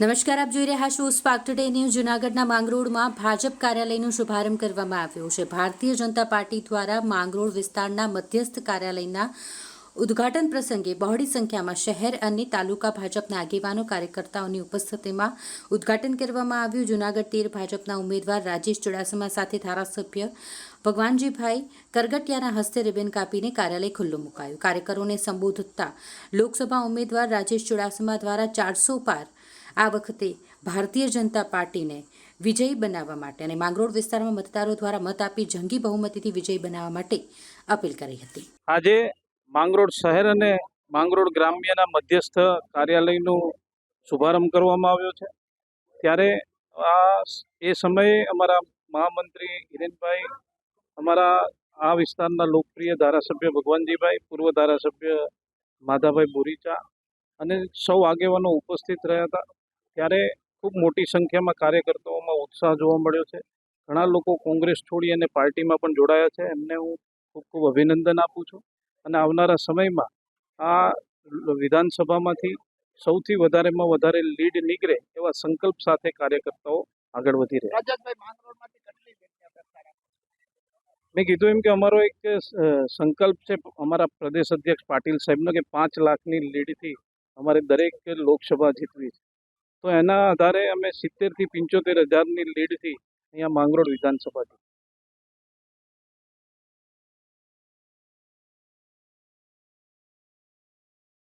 નમસ્કાર, આપ જોઈ રહ્યા છો સ્પાર્ક ટુડે ન્યૂઝ જૂનાગઢના માંગરોળમાં ભાજપ કાર્યાલયનો શુભારંભ કરવામાં આવ્યો છે. ભારતીય જનતા પાર્ટી દ્વારા માંગરોળ વિસ્તારના મધ્યસ્થ કાર્યાલયના ઉદ્ઘાટન પ્રસંગે બહોળી સંખ્યામાં શહેર અને તાલુકા ભાજપના આગેવાનો, કાર્યકર્તાઓની ઉપસ્થિતિમાં ઉદ્ઘાટન કરવામાં આવ્યું. જૂનાગઢ તેર ભાજપના ઉમેદવાર રાજેશ ચુડાસમા સાથે ધારાસભ્ય ભગવાનજીભાઈ કરગટિયાના હસ્તે રિબન કાપીને કાર્યાલય ખુલ્લું મુકાયું. કાર્યકરોને સંબોધતા લોકસભા ઉમેદવાર રાજેશ ચુડાસમા દ્વારા ચારસો પાર આ વખતે ભારતીય જનતા પાર્ટીને વિજયી બનાવવા માટે અને માંગરોળ વિસ્તારમાં મતદારો દ્વારા મત આપી જંગી બહુમતીથી વિજયી બનાવવા માટે અપીલ કરી હતી. આજે માંગરોળ શહેર અને માંગરોળ ગ્રામ્યના મધ્યસ્થ કાર્યાલયનો શુભારંભ કરવામાં આવ્યો છે. ત્યારે આ એ સમયે અમારા મહામંત્રી હિરેનભાઈ, અમારા આ વિસ્તારના લોકપ્રિય ધારાસભ્ય ભગવાનજીભાઈ, પૂર્વ ધારાસભ્ય માધાભાઈ બોરીચા અને સૌ આગેવાનો ઉપસ્થિત રહ્યા હતા. ત્યારે ખૂબ મોટી સંખ્યામાં કાર્યકર્તાઓમાં ઉત્સાહ જોવા મળ્યો છે. ઘણા લોકો કોંગ્રેસ છોડી અને પાર્ટીમાં પણ જોડાયા છે. એમને હું ખૂબ ખૂબ અભિનંદન આપું છું. અને આવનારા સમયમાં આ વિધાનસભામાંથી સૌથી વધારેમાં વધારે લીડ નીકળે એવા સંકલ્પ સાથે કાર્યકર્તાઓ આગળ વધી રહ્યા આપે? મેં કીધું એમ કે અમારો એક સંકલ્પ છે અમારા પ્રદેશ અધ્યક્ષ પાટીલ સાહેબનો કે પાંચ લાખની લીડથી અમારે દરેક લોકસભા જીતવી છે. તો એના આધારે અમે સિત્તેરથી પંચોતેર હજારની લીડથી અહીંયા માંગરોળ વિધાનસભા જીતી